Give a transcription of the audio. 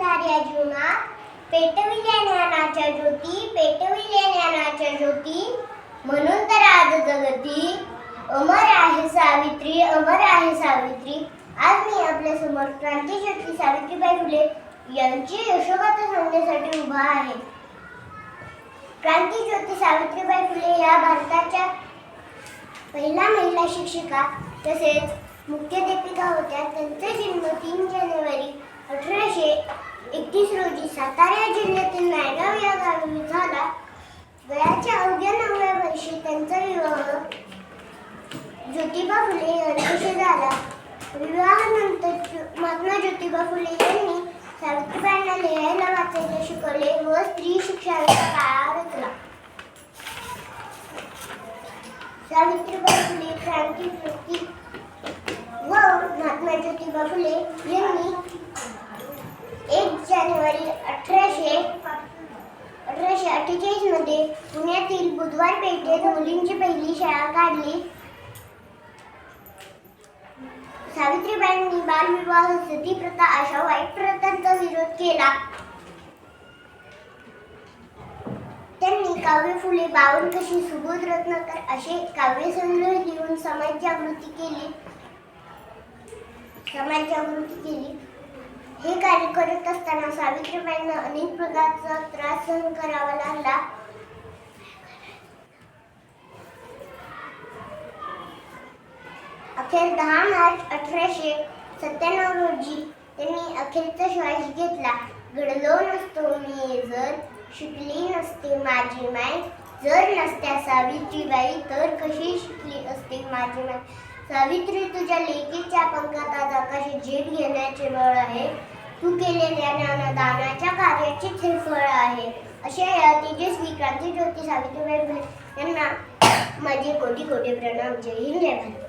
अंधाऱ्या जीवनात पेटविल्या ज्ञानाच्या ज्योती पेटविल्या ज्ञानाच्या ज्योती म्हणून तर आज जगती अमर आहे सावित्री अमर आहे सावित्री आज मी आपल्यासमोर क्रांतीज्योती सावित्रीबाई फुले यांची यशोगाथा सांगण्यासाठी उभा आहे क्रांतीज्योती सावित्रीबाई फुले या भारताच्या पहिल्या महिला शिक्षिका तसेच मुख्याध्यापिका होत्या त्यांचे जन्म तीन जानेवारी अठराशे एकतीस रोजी सातारा जिल्ह्यातील नायगाव या गावी झाला वयाच्या अवघ्या नवव्या वर्षी त्यांचा विवाह ज्योतिबा फुले यांच्याशी झाला. विवाहानंतर महात्मा ज्योतिबा फुले यांनी सावित्रीबाईंना लिहायला वाचायला शिकवले व स्त्री शिक्षणाचा काळा रचला. सावित्रीबाई फुले क्रांतीज्योती व महात्मा ज्योतिबा फुले यांनी एक जानेवारी अठराशे अठराशे अठ्ठेचाळीसमध्ये पुण्यातील बुधवार पेठेत मुलींची पहिली शाळा काढली. सावित्रीबाईंनी बालविवाह सती प्रथा अशा वाईट प्रथांचा विरोध केला. त्यांनी काव्य फुले बावन कशी सुबोध रत्नाकर असे काव्य संग्रह लिहून समाज जागृती केली. समाज जागृती केली. हे कार्य करत असताना सावित्रीबाईंना अनेक प्रकारचा त्रास सहन करावा लागला. अखेर दहा मार्च अठराशे सत्त्याण्णव रोजी त्यांनी अखेरचा श्वास घेतला. घडलो नसतो मी जर शिकली नसते माझी माय जर नसत्या सावित्रीबाई तर कशी शिकली असते माझी माय? सावित्री तुझ्या लेकीच्या पंखात आज आकाशी झेप घेण्याचे बळ आहे. तू केलेल्या ज्ञानदानाच्या कार्याचे हे फळ आहे. अशा या तेजस्वी क्रांतीज्योती सावित्रीबाई यांना माझे कोटी कोटी प्रणाम. जय हिंद जय भारत.